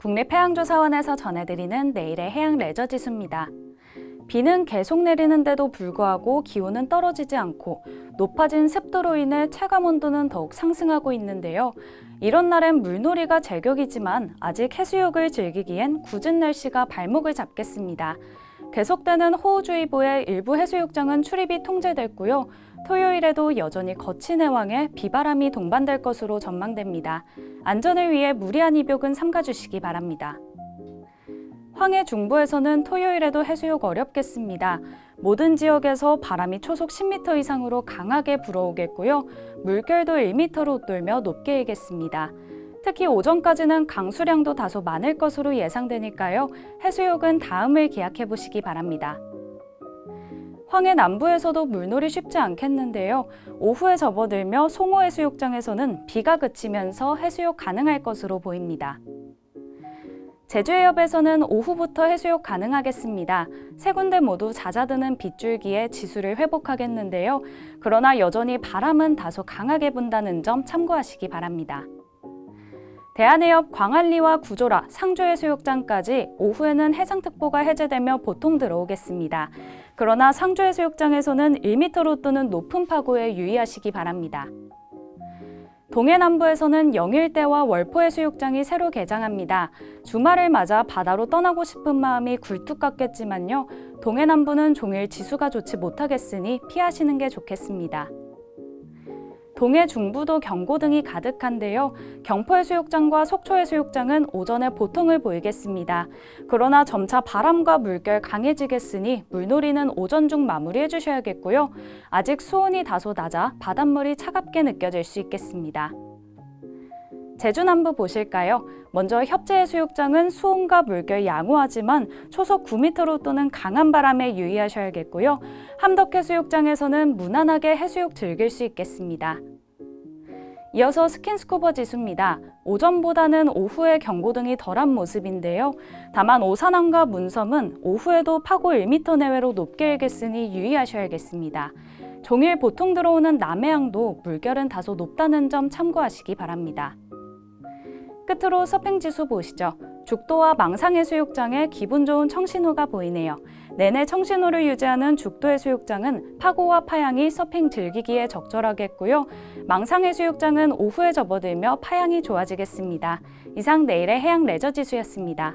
국립해양조사원에서 전해드리는 내일의 해양 레저 지수입니다. 비는 계속 내리는데도 불구하고 기온은 떨어지지 않고 높아진 습도로 인해 체감 온도는 더욱 상승하고 있는데요. 이런 날엔 물놀이가 제격이지만 아직 해수욕을 즐기기엔 굳은 날씨가 발목을 잡겠습니다. 계속되는 호우주의보에 일부 해수욕장은 출입이 통제됐고요. 토요일에도 여전히 거친 해왕에 비바람이 동반될 것으로 전망됩니다. 안전을 위해 무리한 입욕은 삼가주시기 바랍니다. 황해 중부에서는 토요일에도 해수욕 어렵겠습니다. 모든 지역에서 바람이 초속 10m 이상으로 강하게 불어오겠고요. 물결도 1m로 웃돌며 높게 일겠습니다. 특히 오전까지는 강수량도 다소 많을 것으로 예상되니까요. 해수욕은 다음을 기약해 보시기 바랍니다. 황해 남부에서도 물놀이 쉽지 않겠는데요. 오후에 접어들며 송호 해수욕장에서는 비가 그치면서 해수욕 가능할 것으로 보입니다. 제주해협에서는 오후부터 해수욕 가능하겠습니다. 세 군데 모두 잦아드는 빗줄기에 지수를 회복하겠는데요. 그러나 여전히 바람은 다소 강하게 분다는 점 참고하시기 바랍니다. 대한해협 광안리와 구조라, 상주해수욕장까지 오후에는 해상특보가 해제되며 보통 들어오겠습니다. 그러나 상주해수욕장에서는 1m로 뜨는 높은 파고에 유의하시기 바랍니다. 동해 남부에서는 영일대와 월포해수욕장이 새로 개장합니다. 주말을 맞아 바다로 떠나고 싶은 마음이 굴뚝 같겠지만요. 동해 남부는 종일 지수가 좋지 못하겠으니 피하시는 게 좋겠습니다. 동해 중부도 경고 등이 가득한데요. 경포해수욕장과 속초해수욕장은 오전에 보통을 보이겠습니다. 그러나 점차 바람과 물결 강해지겠으니 물놀이는 오전 중 마무리해 주셔야겠고요. 아직 수온이 다소 낮아 바닷물이 차갑게 느껴질 수 있겠습니다. 제주 남부 보실까요? 먼저 협재해수욕장은 수온과 물결 양호하지만 초속 9m로 또는 강한 바람에 유의하셔야겠고요. 함덕해수욕장에서는 무난하게 해수욕 즐길 수 있겠습니다. 이어서 스킨스쿠버 지수입니다. 오전보다는 오후에 경고등이 덜한 모습인데요. 다만 오산항과 문섬은 오후에도 파고 1m 내외로 높게 일겠으니 유의하셔야겠습니다. 종일 보통 들어오는 남해항도 물결은 다소 높다는 점 참고하시기 바랍니다. 끝으로 서핑 지수 보시죠. 죽도와 망상해수욕장에 기분 좋은 청신호가 보이네요. 내내 청신호를 유지하는 죽도해수욕장은 파고와 파양이 서핑 즐기기에 적절하겠고요. 망상해수욕장은 오후에 접어들며 파양이 좋아지겠습니다. 이상 내일의 해양 레저 지수였습니다.